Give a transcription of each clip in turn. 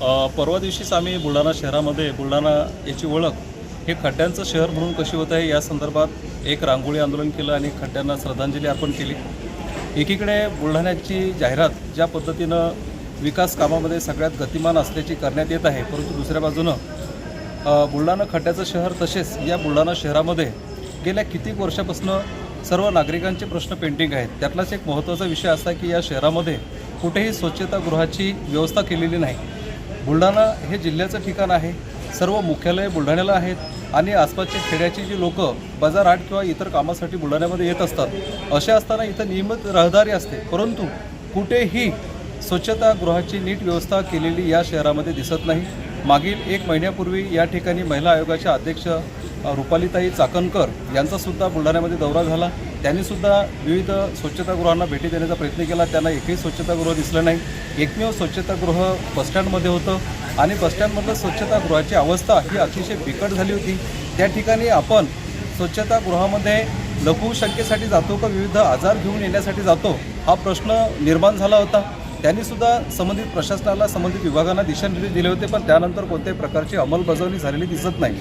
परवा दिवशीच आम्ही बुलढाणा शहरामध्ये बुलढाणा याची ओळख हे खड्ड्यांचं शहर म्हणून कशी होत आहे या संदर्भात एक रांगोळी आंदोलन केलं आणि खड्ड्यांना श्रद्धांजली अर्पण केली. एकीकडे बुलढाण्याची जाहिरात ज्या पद्धतीनं विकास कामामध्ये सगळ्यात गतिमान असल्याची करण्यात येत आहे परंतु दुसऱ्या बाजूनं बुलढाणा खड्ड्याचं शहर तसेच या बुलढाणा शहरामध्ये गेल्या कितीक वर्षापासून सर्व नागरिकांचे प्रश्न पेंडिंग आहेत. त्यातलाच एक महत्त्वाचा विषय असा की या शहरामध्ये कुठेही स्वच्छतागृहाची व्यवस्था केलेली नाही. बुलढाणा हे जिल्ह्याचं ठिकाण आहे. सर्व मुख्यालय बुलढाण्याला आहेत आणि आसपासच्या खेड्याची जी लोक बाजारहाट किंवा इतर कामासाठी बुलढाण्यामध्ये येत असतात. असे असताना इथं नियमित रहदारी असते. परंतु कुठेही स्वच्छतागृहाची नीट व्यवस्था केलेली या शहरामध्ये दिसत नाही. मागील एक महिन्यापूर्वी या ठिकाणी महिला आयोगाच्या अध्यक्ष रुपालीताई चाकणकर यांचासुद्धा बुलढाण्यामध्ये दौरा झाला. त्यांनीसुद्धा विविध स्वच्छतागृहांना भेटी देण्याचा प्रयत्न केला. त्यांना एकही स्वच्छतागृह दिसलं नाही. एकमेव स्वच्छतागृह बसस्टँडमध्ये होतं आणि बसस्टँडमधलं स्वच्छतागृहाची अवस्था ही अतिशय बिकट झाली होती. त्या ठिकाणी आपण स्वच्छतागृहामध्ये लघुशंकेसाठी जातो का विविध आजार घेऊन येण्यासाठी जातो हा प्रश्न निर्माण झाला होता. त्यांनीसुद्धा संबंधित प्रशासनाला संबंधित विभागांना दिशानिर्देश दिले होते पण त्यानंतर कोणत्याही प्रकारची अंमलबजावणी झालेली दिसत नाही.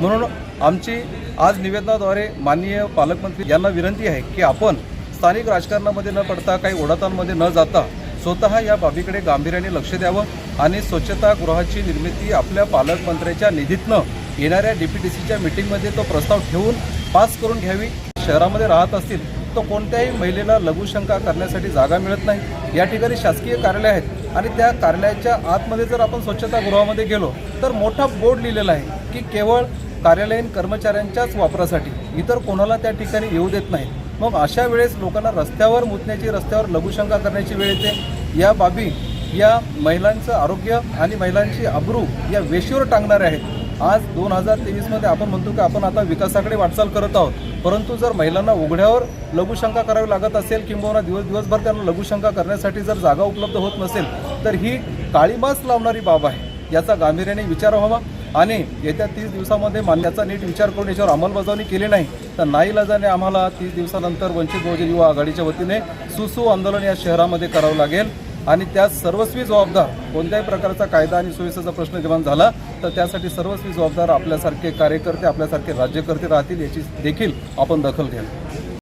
म्हणून आमची आज निवेदनाद्वारे माननीय पालकमंत्री यांना विनंती आहे की आपण स्थानिक राजकारणामध्ये न पडता काही ओढातांमध्ये न जाता स्वतः या बाबीकडे गांभीर्याने लक्ष द्यावं आणि स्वच्छतागृहाची निर्मिती आपल्या पालकमंत्र्याच्या निधीतनं येणाऱ्या डी पी टी सीच्या मिटिंगमध्ये तो प्रस्ताव ठेवून पास करून घ्यावी. शहरामध्ये राहत असतील तर कोणत्याही महिलेला लघुशंका करण्यासाठी जागा मिळत नाही. या ठिकाणी शासकीय कार्यालय आहेत आणि त्या कार्यालयाच्या आतमध्ये जर आपण स्वच्छतागृहामध्ये गेलो तर मोठा बोर्ड लिहिलेला आहे की केवळ कार्यालयीन कर्मचाऱ्यांच्याच वापरासाठी इतर कोणाला त्या ठिकाणी येऊ देत नाही. मग अशा वेळेस लोकांना रस्त्यावर मुतण्याची रस्त्यावर लघुशंका करण्याची वेळ येते. या बाबी या महिलांचं आरोग्य आणि महिलांची अब्रू या वेशीवर टांगणाऱ्या आहेत. आज दोन हजार तेवीसमध्ये आपण म्हणतो की आपण आता विकासाकडे वाटचाल करत आहोत. परंतु जर महिलांना उघड्यावर लघुशंका करावी लागत असेल किंबहुना दिवस दिवसभर त्यांना लघुशंका करण्यासाठी जर जागा उपलब्ध होत नसेल तर ही काळीमास लावणारी बाब आहे. याचा गांभीर्याने विचार व्हावा आणि येत्या तीस दिवसामध्ये मान्याचा नीट विचार करून याच्यावर अंमलबजावणी केली नाही तर नाईलाजाने आम्हाला तीस दिवसानंतर वंचित बहुजन युवा आघाडीच्या वतीने सुसू आंदोलन या शहरामध्ये करावं लागेल. आणि त्यात सर्वस्वी जबाबदार कोणत्याही प्रकारचा कायदा आणि सुव्यवस्थेचा प्रश्न निर्माण झाला तर त्यासाठी सर्वस्वी जबाबदार आपल्यासारखे कार्यकर्ते आपल्यासारखे राज्यकर्ते राहतील याची देखील आपण दखल घ्यावी.